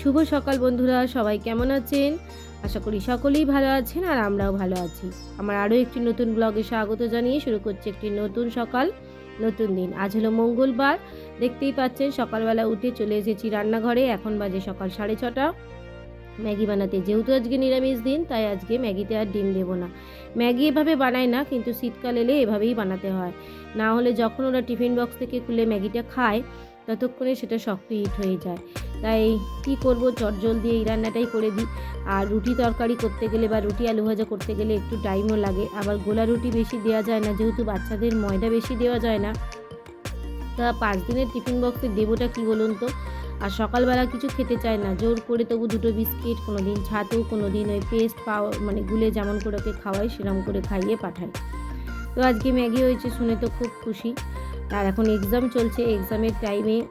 শুভ সকাল বন্ধুরা, সবাই কেমন আছেন? আশা করি সকলেই ভালো আছেন আর আমরাও ভালো আছি। আমার আরও একটি নতুন ব্লগে স্বাগত জানিয়ে শুরু করছি একটি নতুন সকাল, নতুন দিন। আজ হলো মঙ্গলবার, দেখতেই পাচ্ছেন সকালবেলা উঠে চলে এসেছি রান্নাঘরে, এখন বাজে সকাল সাড়ে ছটা। ম্যাগি বানাতে যেহেতু আজকে নিরামিষ দিন, তাই আজকে ম্যাগিতে আর ডিম দেবো না। ম্যাগি এভাবে বানায় না, কিন্তু শীতকাল এলে এভাবেই বানাতে হয়। না হলে যখন ওরা টিফিন বক্স থেকে খুলে ম্যাগিটা খায়, ততক্ষণে সেটা শক্ত হিট হয়ে যায়। তাই কী করব দিয়ে এই রান্নাটাই করে দিই। আর রুটি তরকারি করতে গেলে বা রুটি আলু ভাজা করতে গেলে একটু টাইমও লাগে। আবার গোলা রুটি বেশি দেওয়া যায় না, যেহেতু বাচ্চাদের ময়দা বেশি দেওয়া যায় না। তা পাঁচ দিনের টিফিন বক্সে দেবোটা কী বলুন তো? আর সকালবেলা কিছু খেতে চায় না, জোর করে তবু দুটো বিস্কিট কোনো দিন ছাতু কোনো দিন ওই পেস্ট পাও মানে গুলে যেমন করে ওকে খাওয়াই সেরকম করে খাইয়ে পাঠাই। তো আজকে ম্যাগি হয়েছে শুনে তো খুব খুশি। আর এখন এক্সাম চলছে এক্সামের টাইমে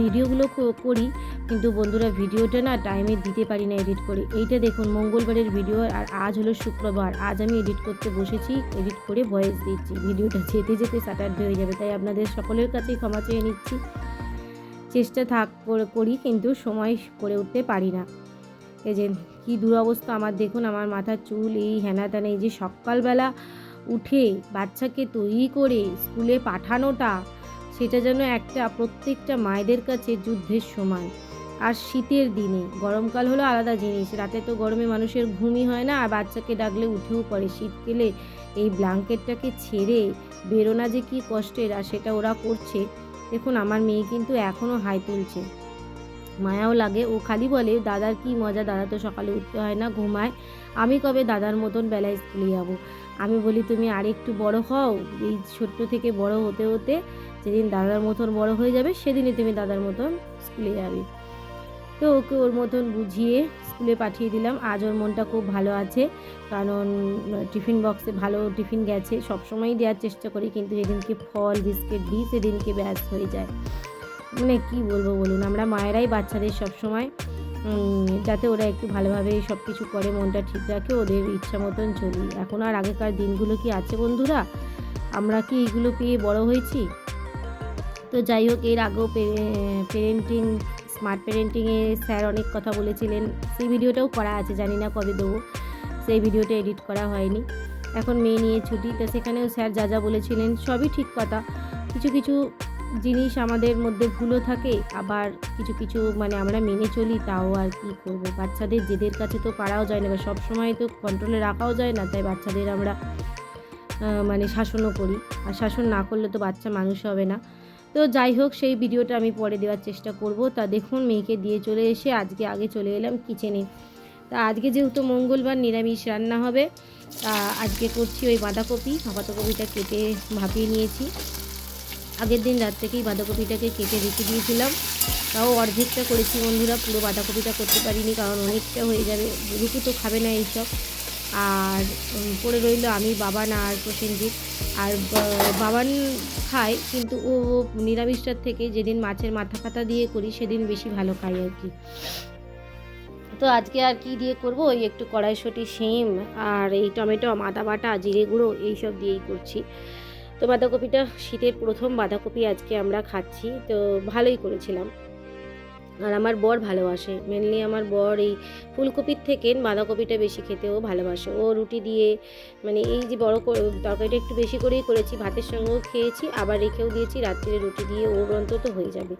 ভিডিওগুলো করি, কিন্তু বন্ধুরা ভিডিওটা না টাইমে দিতে পারি না এডিট করে। এইটা দেখুন, মঙ্গলবারের ভিডিও আর আজ হলো শুক্রবার। আজ আমি এডিট করতে বসেছি এডিট করে ভয়েস দিচ্ছি। ভিডিওটা যেতে যেতে স্যাটারডে হয়ে যাবে, তাই আপনাদের সকলের কাছেই ক্ষমা চেয়ে নিচ্ছি। চেষ্টা থাক করি কিন্তু সময় করে উঠতে পারি না। এই যে কী দুরবস্থা আমার, দেখুন আমার মাথার চুল, এই হেনা তেনা এই যে সকালবেলা উঠে বাচ্চাকে তৈরি করে স্কুলে পাঠানোটা সেটা যেন একটা প্রত্যেকটা মায়েদের কাছে যুদ্ধের সময়। আর শীতের দিনে, গরমকাল হলো আলাদা জিনিস। রাতে তো গরমে মানুষের ঘুমই হয় না, আর বাচ্চাকে ডাকলে উঠেও পড়ে। শীত গেলে এই ব্ল্যাঙ্কেটটাকে ছেড়ে বেরোনা যে কী কষ্টের, আর সেটা ওরা করছে। দেখুন, আমার মেয়ে কিন্তু এখনও হাই তুলছে। মায়াও লাগে। ও খালি বলে, দাদার কি মজা? দাদা তো সকালে উঠতে হয় না, ঘুমায়। আমি কবে দাদার মতন বেলায় স্কুলে যাব? আমি বলি, তুমি আর একটু বড় হও। এই ছোট্ট থেকে বড় হতে হতে যেদিন দাদার মতন বড় হয়ে যাবে, সেদিনই তুমি দাদার মতন স্কুলে যাবে। তো ওকে ওর মতন বুঝিয়ে স্কুলে পাঠিয়ে দিলাম। আজ ওর মনটা খুব ভালো আছে, কারণ টিফিন বক্সে ভালো টিফিন গেছে। সবসময়ই দেওয়ার চেষ্টা করি, কিন্তু যেদিনকে ফল, বিস্কিট দিই, সেদিনকে ব্যাস হয়ে যায়। মানে কী বলব বলুন, আমরা মায়েরাই বাচ্চাদের সবসময় যাতে ওরা একটু ভালোভাবে সব কিছু করে, মনটা ঠিক রাখে, ওদের ইচ্ছা মতন চলি। এখন আর আগেকার দিনগুলো কি আছে বন্ধুরা? আমরা কি এইগুলো পেয়ে বড় হয়েছি? তো যাই হোক, এর আগেও পেরেন্টিং স্মার্ট পেরেন্টিংয়ে স্যার অনেক কথা বলেছিলেন। সেই ভিডিওটাও করা আছে, জানি না কবে দেবো। সেই ভিডিওটা এডিট করা হয়নি। এখন মেয়ে নিয়ে ছুটি, তো সেখানেও স্যার যা যা বলেছিলেন, সবই ঠিক কথা। কিছু কিছু জিনিস আমাদের মধ্যে ভুলও থাকে, আবার কিছু কিছু মানে আমরা মেনে চলি, তাও আর কি করব? বাচ্চাদের জেদের কাছে তো পারাও যায় না, বা সব সময় তো কন্ট্রোলে রাখাও যায় না, তাই বাচ্চাদের আমরা মানে শাসনও করি। আর শাসন না করলে তো বাচ্চা মানুষ হবে না। তো যাই হোক, সেই ভিডিওটা আমি পরে দেওয়ার চেষ্টা করব। তা দেখুন, মেয়েকে দিয়ে চলে এসে আজকে আগে চলে এলাম কিচেনে তা আজকে যেহেতু মঙ্গলবার নিরামিষ রান্না হবে, তা আজকে করছি ওই বাঁধাকপি। বাঁধাকপিটা কেটে ভাপিয়ে নিয়েছি। আগের দিন রাত থেকেই বাঁধাকপিটাকে কেটে রেখে দিয়েছিলাম। তাও অর্ধেকটা করেছি বন্ধুরা, পুরো বাঁধাকপিটা করতে পারিনি কারণ অনেকটা হয়ে যাবে। রুকু তো খাবে না এইসব। আর পড়ে রইল আমি, বাবান আর প্রসেনজিৎ। আর বাবান খায়, কিন্তু ও নিরামিষটার থেকে যেদিন মাছের মাথা ফাতা দিয়ে করি, সেদিন বেশি ভালো খাই আর কি। তো আজকে আর কি দিয়ে করব? ওই একটু কড়াইশুঁটি, শিম আর এই টমেটো, আদা বাটা, জিরে গুঁড়ো, এইসব দিয়েই করছি। তো বাঁধাকপিটা শীতের প্রথম বাঁধাকপি আজকে আমরা খাচ্ছি। তো ভালোই করেছিলাম। আর আমার বর ভালোবাসে। মেনলি আমার বর এই ফুলকপির থেকে বাঁধাকপিটা বেশি খেতে ও ভালোবাসে। ও রুটি দিয়ে মানে এই যে বড় তরকারিটা একটু বেশি করেই করেছি, ভাতের সঙ্গেও খেয়েছি, আবার রেখেও দিয়েছি রাত্রে রুটি দিয়ে ওর অন্তত হয়ে যাবে।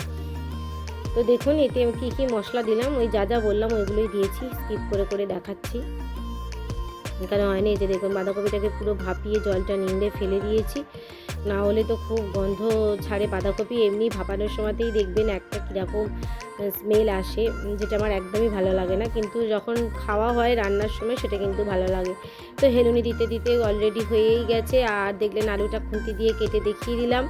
তো দেখুন, এতে আমি কী কী মশলা দিলাম, ওই যা যা বললাম ওইগুলোই দিয়েছি স্কিপ করে করে দেখাচ্ছি। এখানে হয়নি যে দেখুন বাঁধাকপিটাকে পুরো ভাপিয়ে জলটা নিংড়ে ফেলে দিয়েছি। না হলে তো খুব গন্ধ ছাড়ে বাঁধাকপি, এমনি ভাপানোর সময়তেই দেখবেন একটা কীরকম স্মেল আসে, যেটা আমার একদমই ভালো লাগে না। কিন্তু যখন খাওয়া হয় রান্নার সময় সেটা কিন্তু ভালো লাগে। তো হেলুনি দিতে দিতে অলরেডি হয়েই গেছে, আর দেখলেন আলুটা খুন্তি দিয়ে কেটে দেখিয়ে দিলাম।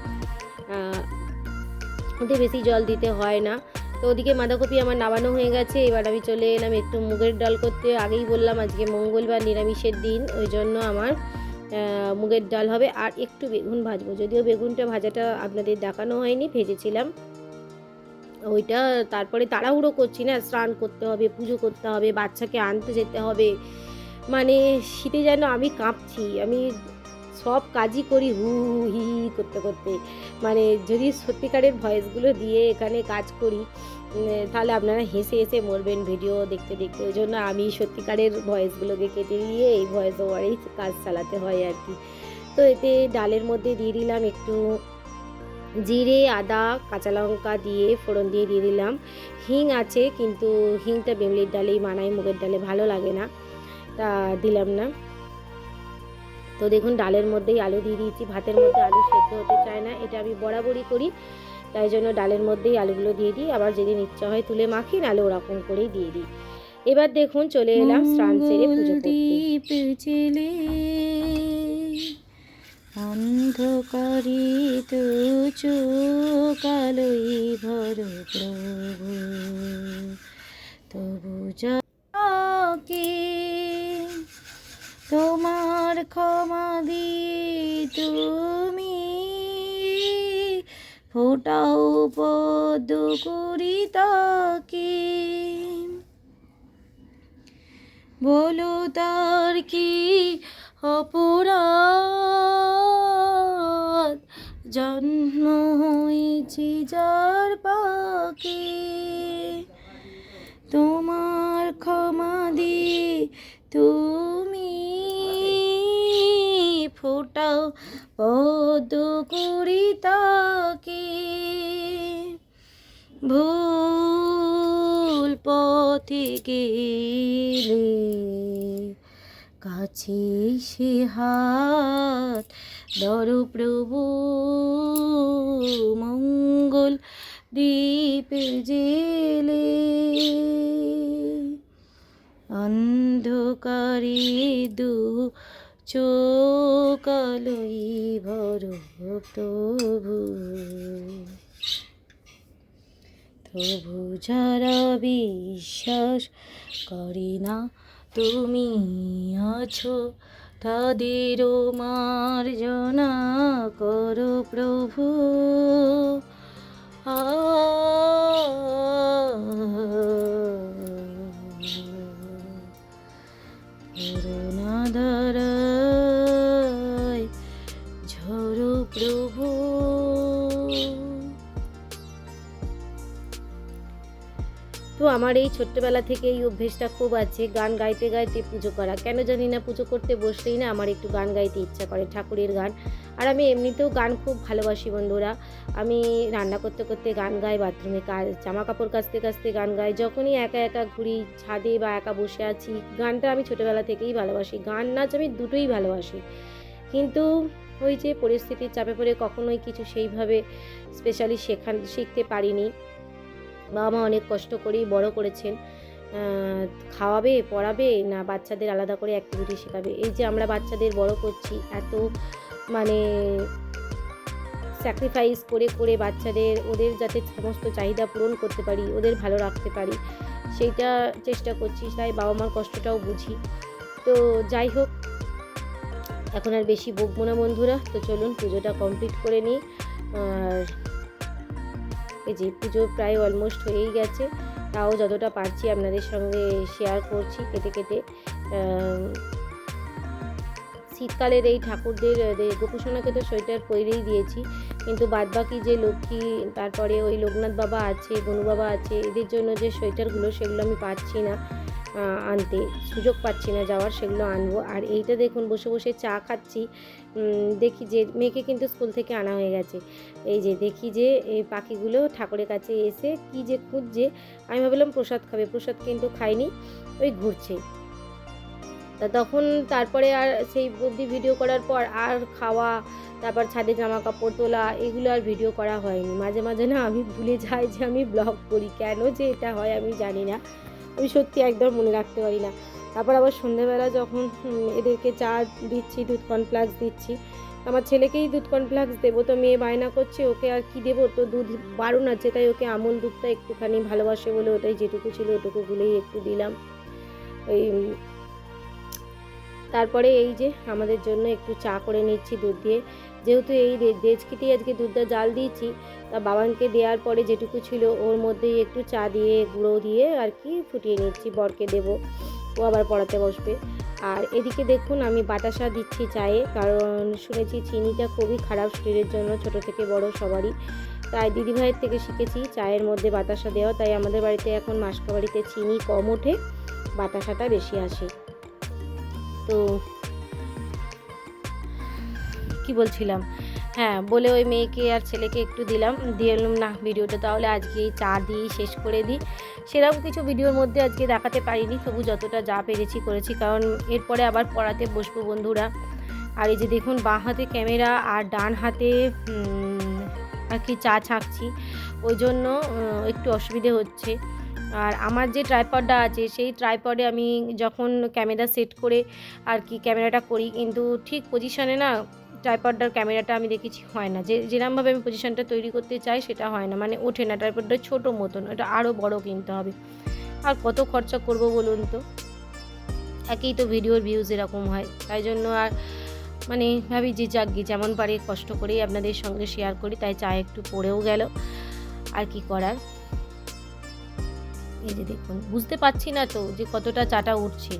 ওতে বেশি জল দিতে হয় না। তো ওদিকে বাঁধাকপি আমার নামানো হয়ে গেছে, এবার আমি চলে এলাম একটু মুগের ডাল করতে। আগেই বললাম আজকে মঙ্গলবার নিরামিষের দিন, ওই জন্য আমার মুগের ডাল হবে। আর একটু বেগুন ভাজবো, যদিও বেগুনটা ভাজাটা আপনাদের দেখানো হয়নি, ভেজেছিলাম। ওইটা তারপরে তাড়াহুড়ো করছি না, স্নান করতে হবে, পুজো করতে হবে, বাচ্চাকে আনতে যেতে হবে। মানে শীতে যেন আমি কাঁপছি, আমি সব কাজই করি হু হু করতে করতে। মানে যদি সত্যিকারের ভয়েসগুলো দিয়ে এখানে কাজ করি তাহলে আপনারা হেসে হেসে মরবেন ভিডিও দেখতে দেখতে। ওই জন্য আমি সত্যিকারের ভয়েসগুলোকে কেটে নিয়ে এই ভয়েস ওভারেই কাজ চালাতে হয় আর কি। তো এতে ডালের মধ্যে দিয়ে দিলাম একটু জিরে, আদা, কাঁচা লঙ্কা দিয়ে ফোড়ন দিয়ে দিয়ে দিলাম। হিং আছে, কিন্তু হিংটা বেমলির ডালেই মানায়, মুগের ডালে ভালো লাগে না। তা দিলাম না। তো দেখুন, ডালের মধ্যেই আলু দিয়ে দিয়েছি। ভাতের মধ্যে আলু সেদ্ধ হতে চায় না, এটা আমি বরাবরই করি। তাই জন্য ডালের মধ্যেই আলুগুলো দিয়ে দিই। আবার যেদিন ইচ্ছা হয় তুলে মাখি নাহলে ওরকম করেই দিয়ে দিই। এবার দেখুন, চলে এলাম স্নান সেরে পুজো করতে। অন্ধকারে ভর প্রভু। তবু ক্ষমা দিয়ে তুমি। ফোটাও পদ্ম করি তাকে বলো তার কি অপরাধ? জন্ম হয়েছে যার পাকে। তোমার ক্ষমা দিয়ে তুমি। ফোটাও পদ করি তাকে ভুল পথে গেলে কাছে সে হাত দর প্রভু, মঙ্গল দীপ জেলে। অন্ধকারে দু চোকালই ভর প্রভু তবু যারা বিশ্বাস করি না তুমি আছো তাদেরও মার্জনা করো প্রভু। আ করুণা ধারায় আমার এই ছোট্টবেলা থেকে এই অভ্যেসটা খুব আছে, গান গাইতে গাইতে পুজো করা। কেন জানি না পুজো করতে বসলেই না আমার একটু গান গাইতে ইচ্ছা করে, ঠাকুরের গান। আর আমি এমনিতেও গান খুব ভালোবাসি বন্ধুরা। আমি রান্না করতে করতে গান গাই, বাথরুমে কাজ জামা কাপড় কাচতে কাচতে গান গাই। যখনই একা একা ঘুরি ছাদে বা একা বসে আছি, গানটা আমি ছোটোবেলা থেকেই ভালোবাসি। গান, নাচ আমি দুটোই ভালোবাসি। কিন্তু ওই যে পরিস্থিতির চাপে পড়ে কখনোই কিছু সেইভাবে স্পেশালি শেখান, শিখতে পারিনি। বাবা মা অনেক কষ্ট করেই বড় করেছেন। খাওয়াবে, পড়াবে, না বাচ্চাদের আলাদা করে অ্যাক্টিভিটি শেখাবে। এই যে আমরা বাচ্চাদের বড় করছি, এত মানে স্যাক্রিফাইস করে করে বাচ্চাদের, ওদের যাতে সমস্ত চাহিদা পূরণ করতে পারি, ওদের ভালো রাখতে পারি, সেইটা চেষ্টা করছি, তাই বাবা মার কষ্টটাও বুঝি। তো যাই হোক, এখন আর বেশি বকবো না বন্ধুরা, তো চলুন পুজোটা কমপ্লিট করে নিই। আর এই যে পুজো প্রায় অলমোস্ট হয়েই গেছে। তাও যতটা পারছি আপনাদের সঙ্গে শেয়ার করছি কেটে কেটে। শীতকালের এই ঠাকুরদের গোপুসোনাকে তো সোয়েটার পরেই দিয়েছি। কিন্তু বাদবাকি যে লক্ষ্মী, তারপরে ওই লোকনাথ বাবা আছে গনু বাবা আছে, এদের জন্য যে সোয়েটারগুলো সেগুলো আমি পাচ্ছি না। আনতে। সুযোগ পাচ্ছি না যাওয়ার, সেগুলো আনব। আর এইটা দেখুন, বসে বসে চা খাচ্ছি। দেখি যে, মেয়েকে কিন্তু স্কুল থেকে আনা হয়ে গেছে। এই যে, দেখি যে, এই পাখিগুলো ঠাকুরের কাছে এসে কি যে খুঁজছে। আমি ভাবলাম, প্রসাদ খাবে। প্রসাদ কিন্তু খাইনি, ওই ঘুরছে। তা তখন তারপরে আর সেই অবধি ভিডিও করার পর আর খাওয়া, তারপর ছাদে জামা কাপড় তোলা, এগুলো আর ভিডিও করা হয়নি। মাঝে মাঝে না আমি ভুলে যাই যে আমি ব্লগ করি। কেন যে এটা হয় আমি জানি না। আমি সত্যি একদম মনে রাখতে পারি না। তারপর আবার সন্ধেবেলা যখন এদেরকে চা দিচ্ছি, দুধ কর্নফ্লাক্স দিচ্ছি, আমার ছেলেকেই দুধ কর্নফ্লাক্স দেবো, তো মেয়ে বায়না করছে, ওকে আর কি দেবো? তো দুধ বারণ আছে তাই ওকে আমল দুধটা একটুখানি ভালোবাসে বলে, ওটাই যেটুকু ছিল ওটুকু গুলেই একটু দিলাম। ওই তারপরে এই যে আমাদের জন্য একটু চা করে নিচ্ছি দুধ দিয়ে। যেহেতু এই দেজকিতেই আজকে দুধটা জাল দিয়েছি, তা বাবানকে দেওয়ার পরে যেটুকু ছিল ওর মধ্যেই একটু চা দিয়ে গুঁড়ো দিয়ে আর কি ফুটিয়ে নিচ্ছি, বরকে দেবো। ও আবার পড়াতে বসবে। আর এদিকে দেখুন আমি বাতাসা দিচ্ছি চায়ে, কারণ শুনেছি চিনিটা খুবই খারাপ শরীরের জন্য, ছোট থেকে বড় সবারই। তাই দিদিভাইয়ের থেকে শিখেছি চায়ের মধ্যে বাতাসা দেওয়া, তাই আমাদের বাড়িতে এখন মাসকা বাড়িতে চিনি কম ওঠে, বাতাসাটা বেশি আসে। তো কি বলছিলাম? হ্যাঁ বলে ওই মেয়েকে আর ছেলেকে একটু দিলাম, দিয়ে এলাম না ভিডিওটা তাহলে আজকে এই চা দিয়েই শেষ করে দিই। সেরকম কিছু ভিডিওর মধ্যে আজকে দেখাতে পারিনি, তবু যতটা যা পেরেছি করেছি, কারণ এরপরে আবার পড়াতে বসবো বন্ধুরা। আর এই যে দেখুন, বাঁ হাতে ক্যামেরা আর ডান হাতে আর কি চা ছাঁকছি, ওই জন্য একটু অসুবিধে হচ্ছে। আর আমার যে ট্রাইপডটা আছে, সেই ট্রাইপডে আমি যখন ক্যামেরা সেট করে আর কি ক্যামেরাটা করি, কিন্তু ঠিক পজিশনে না ট্রাইপডটার ক্যামেরাটা আমি দেখেছি, হয় না। যে যেরকমভাবে আমি পজিশনটা তৈরি করতে চাই, সেটা হয় না। মানে ওঠে না ট্রাইপডটা ছোটো মতন এটা আরও বড় কিনতে হবে। আর কত খরচা করব বলুন তো? একেই তো ভিডিওর ভিউজ এরকম হয়। তাই জন্য আর মানে ভাবি যে যাক গিয়ে যেমন পারি কষ্ট করেই আপনাদের সঙ্গে শেয়ার করি। তাই চা একটু পড়েও গেল। আর কি করার? এই যে দেখুন, বুঝতে পারছি না তো যে কতটা চাটা উঠছে।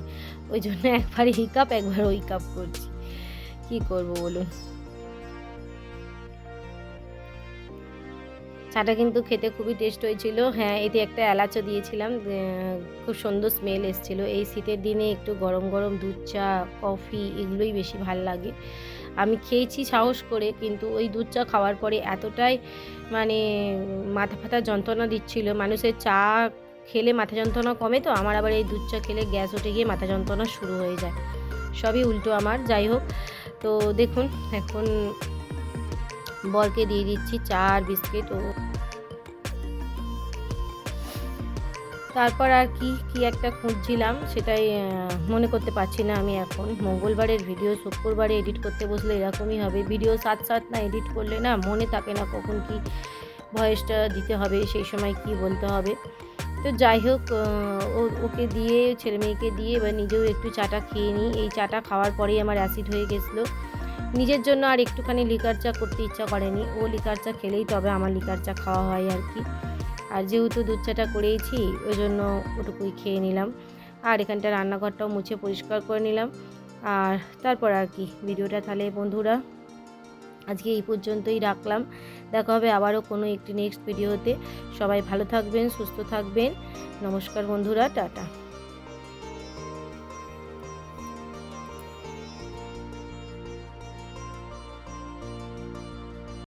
ওই জন্য একবার এই কাপ একবার ওই কাপ করছি। কি করব বলুন? চাটা কিন্তু খেতে খুবই টেস্ট হয়েছিল। হ্যাঁ এতে একটা এলাচও দিয়েছিলাম। খুব সুন্দর স্মেল এসেছিল। এই শীতের দিনে একটু গরম গরম দুধ, চা কফি এগুলোই বেশি ভালো লাগে। আমি খেয়েছি সাহস করে, কিন্তু ওই দুধ, চা খাওয়ার পরে এতটাই মানে মাথা ফাথা যন্ত্রণা দিচ্ছিল। মানুষের চা খেলে মাথা যন্ত্রণা কমে তো, আমার আবার এই দুধ, চা খেলে গ্যাস উঠে গিয়ে মাথা যন্ত্রণা শুরু হয়ে যায়। সবই উল্টো আমার। যাই হোক তো দেখুন, এখন বরকে দিয়ে দিচ্ছি চা আর বিস্কিট ও তারপর আর কি কি একটা খুঁজছিলাম সেটাই মনে করতে পারছি না আমি এখন। মঙ্গলবারের ভিডিও শুক্রবারে এডিট করতে বসলে এরকমই হবে। ভিডিও সাত সাত না এডিট করলে না মনে থাকে না কখন কি ভয়েসটা দিতে হবে, সেই সময় কি বলতে হবে। তো যাই হোক ওকে দিয়ে, ছেলে মেয়েকে দিয়ে এবার নিজেও একটু চাটা খেয়ে নিই। এই চাটা খাওয়ার পরেই আমার অ্যাসিড হয়ে গেছিল। নিজের জন্য আর একটুখানি লিকার চা করতে ইচ্ছা করেনি। ও লিকার চা খেলেই তবে আমার লিকার চা খাওয়া হয় আর কি। আর যেহেতু দুধ চাটা করেইছি, ওই জন্য ওটুকুই খেয়ে নিলাম। আর এখানটা রান্নাঘরটাও মুছে পরিষ্কার করে নিলাম। আর তারপর আর কি, ভিডিওটা তাহলে বন্ধুরা আজকে এই পর্যন্তই রাখলাম। দেখা হবে আবারও কোনো একটি নেক্সট ভিডিওতে সবাই ভালো থাকবেন, সুস্থ থাকবেন। নমস্কার বন্ধুরা, টাটা।